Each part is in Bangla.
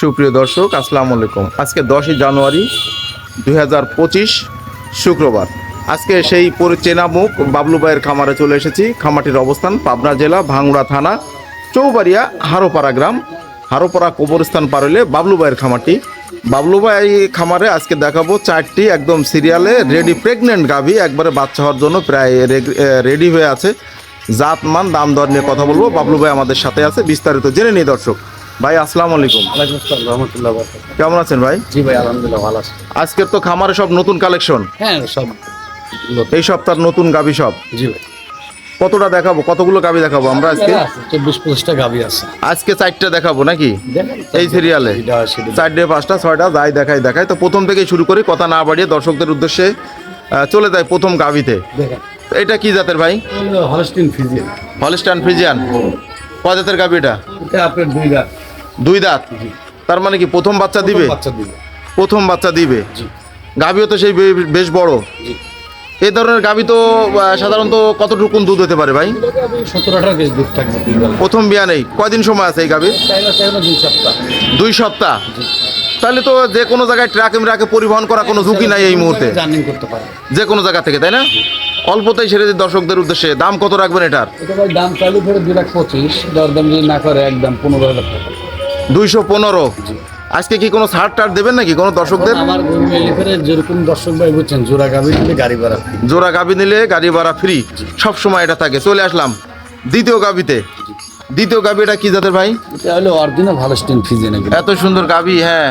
সুপ্রিয় দর্শক, আসসালামু আলাইকুম। আজকে দশই জানুয়ারি দু হাজার পঁচিশ শুক্রবার। আজকে সেই চেনা মুখ বাবলু ভাইয়ের খামারে চলে এসেছি। খামাটির অবস্থান পাবনা জেলা ভাঙ্গুড়া থানা, চৌবাড়িয়া হারোপাড়া গ্রাম। হারোপাড়া কবরস্থান পারলে বাবলু ভাইয়ের খামারটি। বাবলু ভাই খামারে আজকে দেখাবো চারটি একদম সিরিয়ালে রেডি প্রেগনেন্ট গাভী। একবারে বাচ্চা হওয়ার জন্য প্রায় রেডি হয়ে আছে। জাত মান দাম দর নিয়ে কথা বলব। বাবলু ভাই আমাদের সাথে আছে। বিস্তারিত জেনে নিই দর্শক। ভাই আসসালামু আলাইকুম। ওয়ালাইকুম আসসালাম রহমতুল্লাহ কেমন আছেন ভাই? জি ভাই আলহামদুলিল্লাহ ভালো আছি। আজকের তো খামারে সব নতুন কালেকশন? হ্যাঁ সব। এই সপ্তাহের নতুন গাভী সব? জি ভাই। কতটা দেখাবো? কতগুলো গাভী দেখাবো আমরা আজকে চব্বিশ পঁচিশটা গাভি আছে। আজকে চারটা দেখাবো নাকি? এই সিরিয়ালে চারটে পাঁচটা ছয়টা যাই দেখাই দেখাই। তো প্রথম থেকেই শুরু করি কথা না বাড়িয়ে দর্শকদের উদ্দেশ্যে চলে যায় প্রথম গাভীতে দেখেন। এটা কি জাতের ভাই? Holstein Friesian Holstein Friesian. ক জাতের এটা? এটা আপনার দুই গাছ দুই দাঁত? তার মানে কি প্রথম বাচ্চা দিবে? বাচ্চা দিবে। প্রথম বাচ্চা দিবে? গাভীও তো সেই বেশ বড়। এই ধরনের গাভী তো সাধারণত কতটুকুন দুধ হতে পারে ভাই? সতেরো আঠারো কেজি দুধ থাকবে প্রথম বিয়া নেই। কয়দিন সময় আছে এই গাভীর দুই সপ্তাহ। দুই সপ্তাহ? তাহলে তো যে কোনো জায়গায় ট্রাকে মিরাকে পরিবহন করা কোনো ঝুঁকি নাই এই মুহূর্তে। করতে পারে। যে কোনো জায়গা থেকে তাই না? অল্পতেই সেরে দিই দর্শকদের উদ্দেশ্যে দাম কত রাখবেন এটার? দাম চালু করে দুই লাখ পঁচিশ দরদাম যদি না করে একদম পনেরো হাজার টাকা। দুইশো পনেরো। আজকে কি কোনো ছাড় টাড় দেবেন নাকি? কোনো দর্শকদের? আমার গরু এলিফেরে যেরকম দর্শক ভাই বুঝছেন জোড়া গাভি দিলে গাড়ি ভাড়া জোড়া নিলে গাড়ি ভাড়া ফ্রি সব সময় এটা থাকে। চলে আসলাম দ্বিতীয় গাভিতে। দ্বিতীয় গাভি এটা কি জাতের ভাই? এটা হলো অরিজিনাল হলস্টিন এত সুন্দর গাভি হ্যাঁ।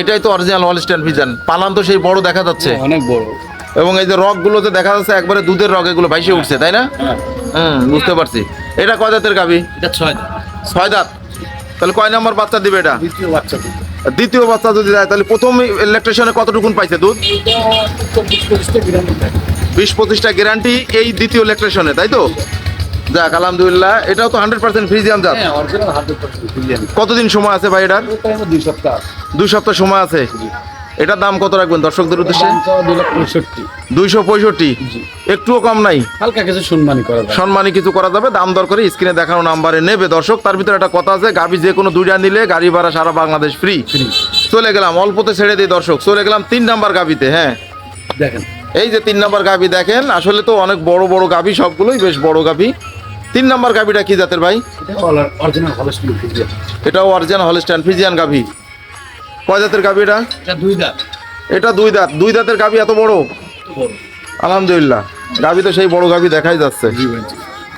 এটাই তো অরিজিনাল হলস্টাইন ফিজান পালান তো সেই বড় দেখা যাচ্ছে। অনেক বড়। এবং এই যে রগগুলো যে দেখা যাচ্ছে একবারে দুধের রগ এগুলো ভাইসে উঠছে তাই না? হুম বুঝতে পারছি। এটা কয় দাঁতের এটা ছয় ছয় দাঁত তাহলে কয় নম্বর বাচ্চা দিবে এটা? দ্বিতীয় বাচ্চা দিবে। দ্বিতীয় বাচ্চা যদি দেয় তাহলে প্রথম ইলেকট্রিশিয়ানে কতটুকুন পাইছে দুধ? বিশ পঁচিশটা গ্যারান্টি এই দ্বিতীয় ইলেকট্রিশিয়ানে তাই তো? যাক আলহামদুলিল্লাহ এটাও তো হান্ড্রেড পার্সেন্ট ফ্রিজিয়াম জাত। হ্যাঁ কতদিন সময় আছে ভাই এটার? দুই সপ্তাহ। দুই সপ্তাহ সময় আছে। এটার দাম কত রাখবেন দর্শকদের উদ্দেশ্যে? দুইশো পঁয়ষট্টি। একটুও কম নাই? হালকা কিছু সম্মানই করা সম্মানী কিছু করা যাবে। দাম দর করে স্ক্রিনে দেখানো নাম্বারে নেবে দর্শক। তার ভিতরে একটা কথা আছে গাবি যে কোনো দুইটা নিলে গাড়ি ভাড়া সারা বাংলাদেশ ফ্রি ফ্রি চলে গেলাম অল্পতে ছেড়ে দিই দর্শক। চলে গেলাম তিন নাম্বার গাবিতে হ্যাঁ। দেখেন। এই যে তিন নাম্বার গাবি দেখেন আসলে তো অনেক বড় বড় গাবি সবগুলোই বেশ বড় গাবি তিন নাম্বার গাবিটা কি জাতের ভাই? এটা অরিজিনাল হলস্টিন ফিজিয়ান এটাও অরিজিনাল হলস্টাইন ফিজিয়ান গাভি। কয় দাঁতের গাভি এটা? দুই দাঁত। এটা দুই দাঁত। দুই দাঁতের গাভি এত বড়? আলহামদুলিল্লাহ। গাভি তো সেই বড় গাভি দেখাই যাচ্ছে।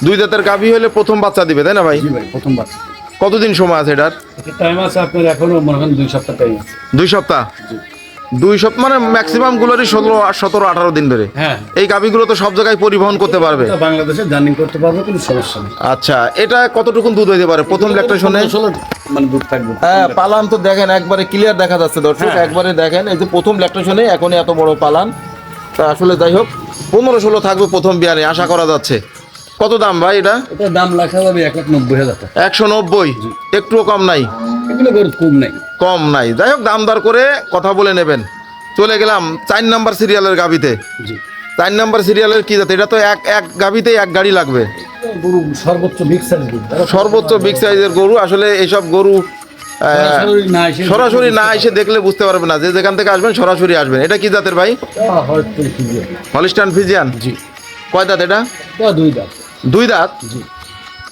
দুই দাঁতের গাভি হলে প্রথম বাচ্চা দিবে তাই না ভাই? প্রথম বাচ্চা। কতদিন সময় আছে এটার? টাইম আছে আপনার এখনও মনে হয় দুই সপ্তাহ টাইম দুই সপ্তাহ। দুই সপ্তাহ মানে ম্যাক্সিমাম গুলোরই ষোলো সতেরো আঠারো দিন ধরে। হ্যাঁ। এই গাভিগুলো তো সব জায়গায় পরিবহন করতে পারবে। বাংলাদেশে জার্নিং করতে পারবে কোনো সমস্যা নেই। আচ্ছা এটা কতটুকুন দুধ হইতে পারে? প্রথম ল্যাকটেশনে ষোলো মানে দুধ থাকবে। হ্যাঁ পালান তো দেখেন একবারে ক্লিয়ার দেখা যাচ্ছে দর্শক হ্যাঁ। একবারে দেখেন এই যে প্রথম ল্যাকটেশনে এখনই এত বড় পালান। তা আসলে যাই হোক পনেরো ষোলো থাকবে প্রথম বিয়ানে আশা করা যাচ্ছে। কত দাম ভাই এটা? এটা দাম রাখা যাবে এক লাখ নব্বই হাজার একশো নব্বই। একটুও কম নাই। এগুলো কম নাই। কম নাই। যাই হোক দাম দর করে কথা বলে নেবেন। চলে গেলাম চার নাম্বার সিরিয়ালের গাভিতে। জি। চার নাম্বার সিরিয়ালের কি জাত? এটা তো এক এক গাভিতেই এক গাড়ি লাগবে। সর্বোচ্চ বিগ সাইজ সর্বোচ্চ বিগ সাইজের গরু। আসলে এইসব গরু সরাসরি না এসে দেখলে বুঝতে পারবে না। যে যেখান থেকে আসবেন সরাসরি আসবেন। এটা কি জাতের ভাই? ফিজিয়ান। হলিস্টান ফিজিয়ান জি। কয় দাঁত এটা দুই দাঁত। দুই দাঁত? জি।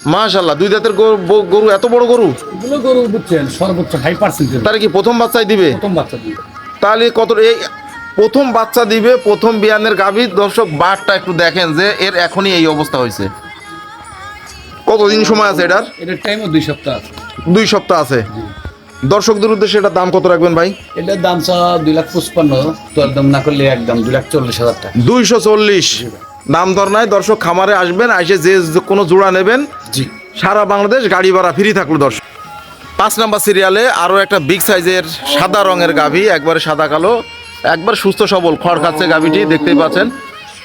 মাশাল্লাহ দুই দাঁতের গরু এত বড় গরু? এগুলো গরু বুঝছেন সর্বোচ্চ হাই পার্সেন্টেজ তাহলে কি প্রথম বাচ্চাই দিবে? প্রথম বাচ্চা দিবে। তাহলে কত এই প্রথম বাচ্চা দিবে প্রথম বিয়ানের গাভী। দর্শক বারটা একটু দেখেন যে এর এখনই এই অবস্থা হয়েছে। কতদিন সময় আছে এটার? এটার টাইমও দুই সপ্তাহ আছে। দুই সপ্তাহ আছে। দর্শকদের উদ্দেশ্যে এটার দাম কত রাখবেন ভাই? এটার দাম চা দুই লাখ পঁচপান্ন তো একদম না করলে একদম দুই লাখ চল্লিশ হাজার টাকা। দুইশো চল্লিশ। দাম দর নাই দর্শক খামারে আসবেন এসে যে কোনো জোড়া নেবেন। জি। সারা বাংলাদেশ গাড়ি ভাড়া ফ্রি থাকল দর্শক। পাঁচ নাম্বার সিরিয়ালে আরও একটা বিগ সাইজের সাদা রঙের গাভী একবারে সাদা কালো একবার সুস্থ সবল খড় খাচ্ছে গাভীটি দেখতেই পাচ্ছেন।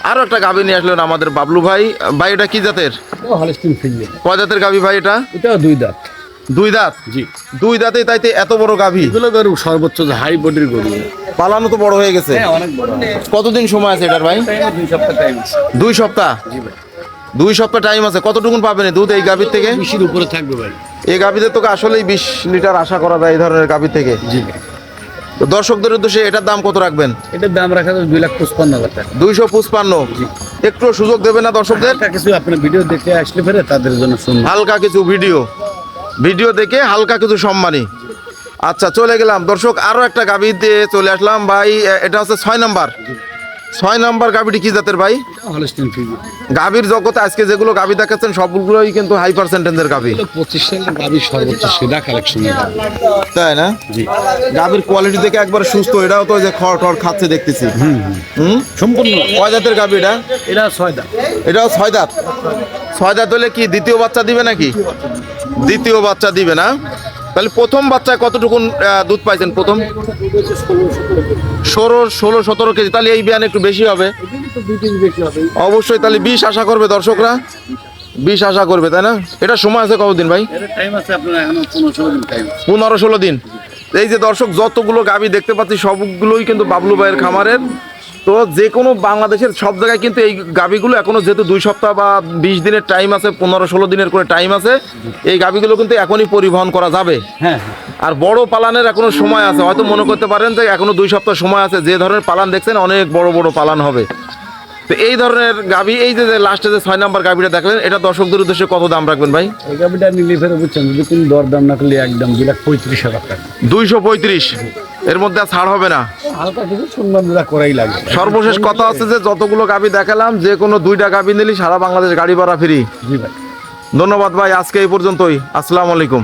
আরও একটা গাভী নিয়ে আসলেন আমাদের বাবলু ভাই। ভাই এটা কি জাতের? কয় জাতের গাভী ভাই এটা? এটাও দুই দাঁত। দুই দাঁত? জি। দুই দাঁতে তাইতে এত বড় গাভী। এগুলো গরু সর্বোচ্চ হাই বডির গরু। পালানো তো বড় হয়ে গেছে। হ্যাঁ কতদিন সময় আছে এটার ভাই? দুই সপ্তাহ টাইম আছে। দুই সপ্তাহ? দুই সপ্তাহ টাইম আছে। কতটুকুন পাবেন দুধ এই গাভীর থেকে? বিশির উপরে থাকবে ভাই। এই গাভিতে তোকে আসলেই বিশ লিটার আশা করা যায় এই ধরনের গাভি থেকে। জি তো দর্শকদের উদ্দেশ্যে এটার দাম কত রাখবেন? এটার দাম রাখা যাবে দুই লাখ পঁচপান্ন হাজার টাকা। দুইশো পুষ্পান্ন একটু সুযোগ দেবে না দর্শকদের? কিছু আপনার ভিডিও দেখে আসলে ফেরে তাদের জন্য হালকা কিছু ভিডিও ভিডিও দেখে হালকা কিছু সম্মানী। আচ্ছা চলে গেলাম। দর্শক আরও একটা গাভি দিয়ে চলে আসলাম। ভাই এটা হচ্ছে ছয় নাম্বার। ছয় নাম্বার গাভিটি কি জাতের ভাই? হলস্টিন গাভীর জগতে আজকে যেগুলো গাভি দেখাচ্ছেন সবগুলোই কিন্তু হাই পার্সেন্টেজের গাভি। পঁচিশ সালের সর্বোচ্চ সেরা তাই না? জি। গাভীর কোয়ালিটি দেখে একবার সুস্থ এটাও তো যে খড় টড় খাচ্ছে দেখতেছি। হুম সম্পূর্ণ। কয় জাতের গাভি এটা? এরা ছয় দাম এটাও ছয় দাঁত? ছয় দাঁত হলে কি দ্বিতীয় বাচ্চা দিবে নাকি? দ্বিতীয় বাচ্চা দিবে। না। তাহলে প্রথম বাচ্চায় কতটুকু দুধ পাইছেন প্রথম? ষোলো ষোলো সতেরো কেজি। তাহলে এই বিয়ান একটু বেশি হবে। অবশ্যই তাহলে বিষ আশা করবে দর্শকরা। বিষ আশা করবে তাই না? এটা সময় আছে কতদিন ভাই? এর টাইম আছে আপনার এখনও পনেরো ষোলো দিন পনেরো ষোলো দিন। এই যে দর্শক যতগুলো গাবি দেখতে পাচ্ছি সবগুলোই কিন্তু বাবলু ভাইয়ের খামারের। তো যে কোনো বাংলাদেশের সব জায়গায় কিন্তু এই গাভীগুলো এখনও যেহেতু দুই সপ্তাহ বা বিশ দিনের টাইম আছে পনেরো ষোলো দিনের করে টাইম আছে এই গাভীগুলো কিন্তু এখনই পরিবহন করা যাবে। হ্যাঁ। আর বড় পালানের এখনও সময় আছে হয়তো মনে করতে পারেন যে এখনও দুই সপ্তাহ সময় আছে যে ধরনের পালান দেখছেন অনেক বড় বড় পালান হবে। তো এই ধরনের গাবি এই যে লাস্টে যে ছয় নম্বর গাবিটা দেখলেন এটা দর্শকদের উদ্দেশ্যে কত দাম রাখবেন ভাই? এই গাড়িটা নিলে ফেরে বুঝছেন যদি কোনো দর দাম না করলে একদম দুই লাখ পঁয়ত্রিশ হাজার টাকা। দুইশো পঁয়ত্রিশ। এর মধ্যে আর ছাড় হবে না? হালকা কিছু সুন্দর করাই লাগে। সর্বশেষ কথা হচ্ছে যে যতগুলো গাবি দেখালাম যে কোনো দুইটা গাবি নিলি সারা বাংলাদেশ গাড়ি ভাড়া ফ্রি। জি ভাই। ধন্যবাদ ভাই আজকে এই পর্যন্তই। আসসালামু আলাইকুম।